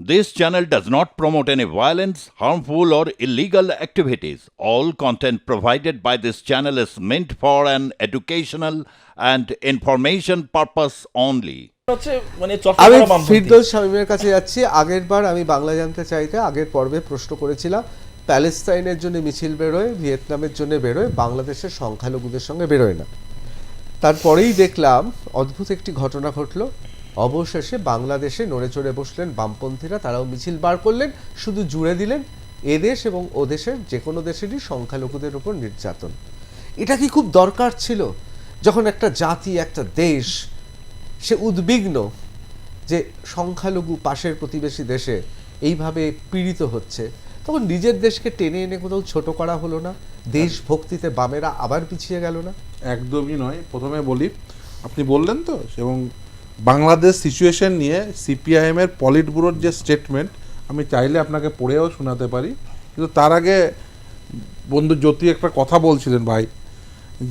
This channel does not promote any violence, harmful, or illegal activities. All content provided by this channel is meant for an educational and information purpose only. মানে আমি ফিরদৌস শামীমের কাছে যাচ্ছি আগের বার আমি বাংলা জানতে চাইতে আগের পর্বে প্রশ্ন করেছিলাম প্যালেস্তাইনের জন্য মিছিল বেরোয় ভিয়েতনামের জন্য বেরোয় বাংলাদেশের সংখ্যালঘুদের সঙ্গে বেরোয় না তারপরেই দেখলাম অদ্ভুত একটি ঘটনা ঘটলো অবশেষে বাংলাদেশে নড়ে চড়ে বসলেন বামপন্থীরা, তারাও মিছিল বার করলেন, শুধু জুড়ে দিলেন এদেশ এবং ওদেশের যে কোনো দেশেরই সংখ্যালঘুদের উপর নির্যাতন। এটা কি খুব দরকার ছিল যখন একটা জাতি, একটা দেশ, সে উদ্বিগ্ন যে সংখ্যালঘু পাশের প্রতিবেশী দেশে এইভাবে পীড়িত হচ্ছে, তখন নিজের দেশকে টেনে এনে কোথাও ছোট করা হলো না, দেশ ভক্তিতে বামেরা আবার পিছিয়ে গেল না? একদমই নয়। প্রথমে বলি, আপনি বললেন তো, এবং বাংলাদেশ সিচুয়েশন নিয়ে সিপিআইএম এর পলিট ব্যুরোর যে স্টেটমেন্ট আমি চাইলে আপনাকে পড়েও শোনাতে পারি। কিন্তু তার আগে বন্ধু জ্যোতি একটা কথা বলছিলেন ভাই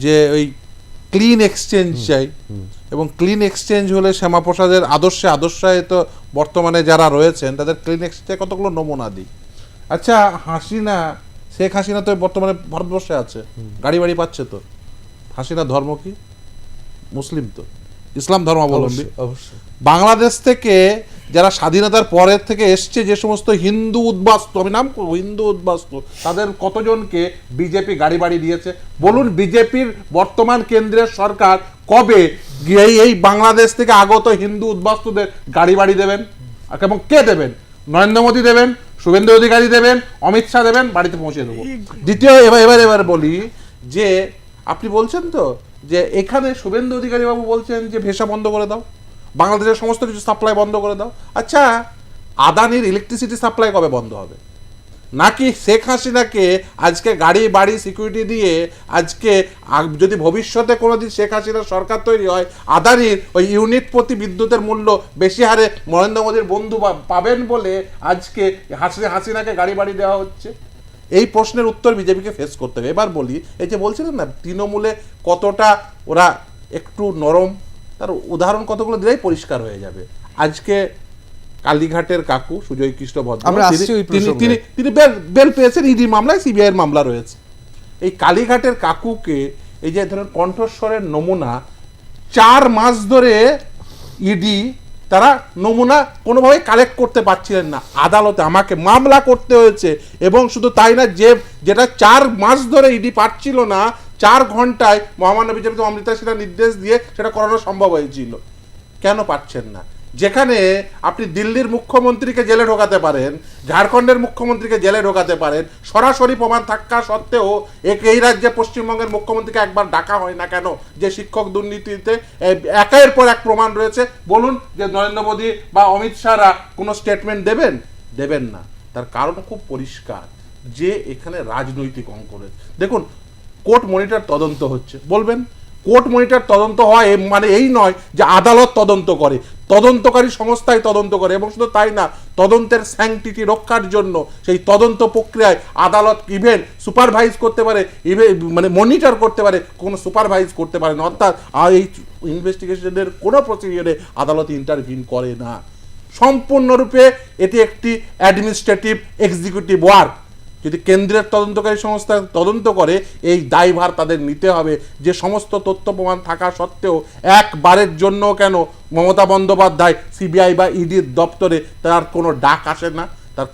যে ওই ক্লিন এক্সচেঞ্জ চাই। এবং ক্লিন এক্সচেঞ্জ হলে শ্যামাপ্রসাদের আদর্শে আদর্শায় তো বর্তমানে যারা রয়েছেন তাদের ক্লিন এক্সচেঞ্জ কতগুলো নমুনা দিই। আচ্ছা হাসিনা শেখ হাসিনা তো বর্তমানে ভারতবর্ষে আছে। গাড়ি বাড়ি পাচ্ছে তো। হাসিনা ধর্ম কি? মুসলিম তো। ইসলাম ধর্মাবলম্বী বাংলাদেশ থেকে যারা স্বাধীনতার পরের থেকে এসছে যে সমস্ত হিন্দু উদ্বাস্তু আমি নাম করব হিন্দু উদ্বাস্তু তাদের কতজনকে বিজেপি গাড়ি বাড়ি দিয়েছে? বলুন বিজেপির বর্তমান কেন্দ্রের সরকার কবে গিয়ে এই- এই বাংলাদেশ থেকে আগত হিন্দু উদ্বাস্তুদের গাড়ি বাড়ি দেবেন? এবং কে দেবেন? নরেন্দ্র মোদী দেবেন শুভেন্দু অধিকারী দেবেন অমিত শাহ দেবেন বাড়িতে পৌঁছে দেবো। দ্বিতীয় এবার এবার এবার বলি যে আপনি বলছেন তো যে এখানে শুভেন্দু অধিকারী বাবু বলছেন যে ভেসা বন্ধ করে দাও, বাংলাদেশের সমস্ত কিছু সাপ্লাই বন্ধ করে দাও। আচ্ছা আদানির ইলেকট্রিসিটি সাপ্লাই কবে বন্ধ হবে? নাকি শেখ হাসিনাকে আজকে গাড়ি, বাড়ি সিকিউরিটি দিয়ে আজকে যদি ভবিষ্যতে কোনোদিন শেখ হাসিনার সরকার তৈরি হয়, আদানির ওই ইউনিট প্রতি বিদ্যুতের মূল্য বেশি হারে নরেন্দ্র মোদীর বন্ধু পাবেন বলে আজকে হাসিনা হাসিনাকে গাড়ি, বাড়ি দেওয়া হচ্ছে? এই প্রশ্নের উত্তর বিজেপিকে ফেস করতে হবে। এবার বলি এই যে বলছিলেন না তৃণমূলে কতটা ওরা একটু নরম তার উদাহরণ কতগুলো দিলেই পরিষ্কার হয়ে যাবে। আজকে কালীঘাটের কাকু সুজয় কৃষ্ণ ভদ্র তিনি- তিনি বেল পেয়েছেন ইডি মামলায় সিবিআই এর মামলা রয়েছে। এই কালীঘাটের কাকুকে এই যে ধরেন কণ্ঠস্বরের নমুনা চার মাস ধরে ইডি তারা নমুনা কোনোভাবেই কালেক্ট করতে পারছিলেন না। আদালতে আমাকে মামলা করতে হয়েছে এবং শুধু তাই না, যে, যেটা চার মাস ধরে ইডি পাচ্ছিল না, চার ঘন্টায় মহামান্য বিচারপতি অমৃতা সিনহা নির্দেশ দিয়ে সেটা করানো সম্ভব হয়েছিল। কেন পারছেন না? যেখানে আপনি দিল্লির মুখ্যমন্ত্রীকে জেলে ঢোকাতে পারেন, ঝাড়খণ্ডের মুখ্যমন্ত্রীকে জেলে ঢোকাতে পারেন, সরাসরি প্রমাণ থাকা সত্ত্বেও এক এই রাজ্যে পশ্চিমবঙ্গের মুখ্যমন্ত্রীকে একবার ডাকা হয় না কেন? যে শিক্ষক দুর্নীতিতে একের পর এক প্রমাণ রয়েছে। বলুন যে নরেন্দ্র মোদী বা অমিত শাহরা কোনো স্টেটমেন্ট দেবেন? দেবেন না। তার কারণ খুব পরিষ্কার, যে এখানে রাজনৈতিক অঙ্ক রয়েছে। দেখুন, কোর্ট মনিটর তদন্ত হচ্ছে। বলবেন? কোর্ট মনিটর তদন্ত হয় মানে এই নয় যে আদালত তদন্ত করে। তদন্তকারী সংস্থায় তদন্ত করে, এবং শুধু তাই না, তদন্তের স্যাংটিটি রক্ষার জন্য সেই তদন্ত প্রক্রিয়ায় আদালত ইভেন সুপারভাইজ করতে পারে ইভেন মানে মনিটর করতে পারে, কোনো সুপারভাইজ করতে পারে না। অর্থাৎ এই ইনভেস্টিগেশনের কোনো প্রসিডিওরে আদালত ইন্টারভিন করে না। সম্পূর্ণরূপে এটি একটি অ্যাডমিনিস্ট্রেটিভ এক্সিকিউটিভ ওয়ার্ক যদি কেন্দ্রের তদন্তকারী সংস্থা তদন্ত করে, এই দায়ভার তাদের নিতে হবে। যে সমস্ত তথ্য প্রমাণ থাকা সত্ত্বেও একবারের জন্য কেন মমতা বন্দ্যোপাধ্যায়, সিবিআই বা ইডির দপ্তরে তার কোনো ডাক আসে না? তার